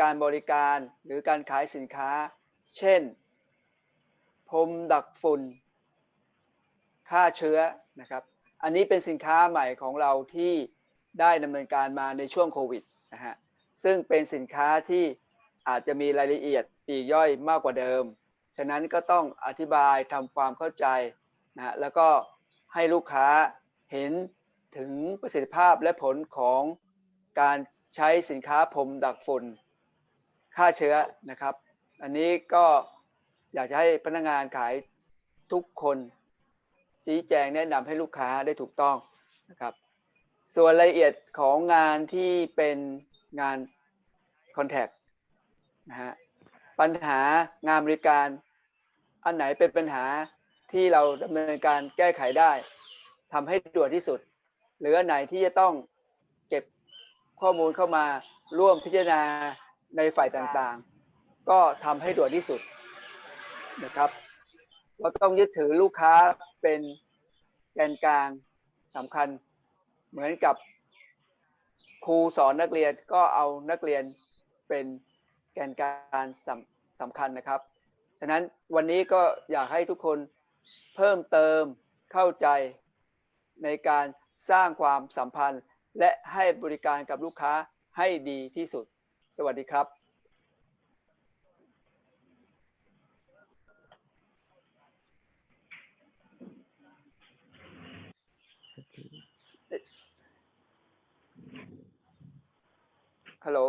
การบริการหรือการขายสินค้า เช่น พรมดักฝุ่นฆ่าเชื้อนะครับ อันนี้เป็นสินค้าใหม่ของเราที่ได้ดำเนินการมาในช่วงโควิดนะฮะ ซึ่งเป็นสินค้าที่อาจจะมีรายละเอียดปีกย่อยมากกว่าเดิม ฉะนั้นก็ต้องอธิบายทำความเข้าใจนะฮะแล้วก็ให้ลูกค้าเห็นถึงประสิทธิภาพและผลของการใช้สินค้าพรมดักฝุ่น ฆ่าเชื้อนะครับ อันนี้ก็อยากจะให้พนักงานขายทุกคนชี้แจงแนะนำให้ลูกค้าได้ถูกต้องนะครับ ส่วนรายละเอียดของงานที่เป็นงาน Contact นะฮะปัญหางานบริการ อันไหนเป็นปัญหาที่เราดำเนินการแก้ไขได้ทำให้ด่วนที่สุด หรืออันไหนที่จะต้องเก็บข้อมูลเข้ามาร่วมพิจารณา ในฝ่ายต่างๆ ก็ทำให้ด่วนที่สุดนะครับ เราต้องยึดถือลูกค้าเป็นแกนกลางสำคัญ เหมือนกับครูสอนนักเรียนก็เอานักเรียนเป็นแกนกลางสำสำคัญนะครับ ฉะนั้นวันนี้ก็อยากให้ทุกคนเพิ่มเติมเข้าใจในการสร้างความสัมพันธ์ และให้บริการกับลูกค้าให้ดีที่สุด สวัสดีครับ ฮัลโหล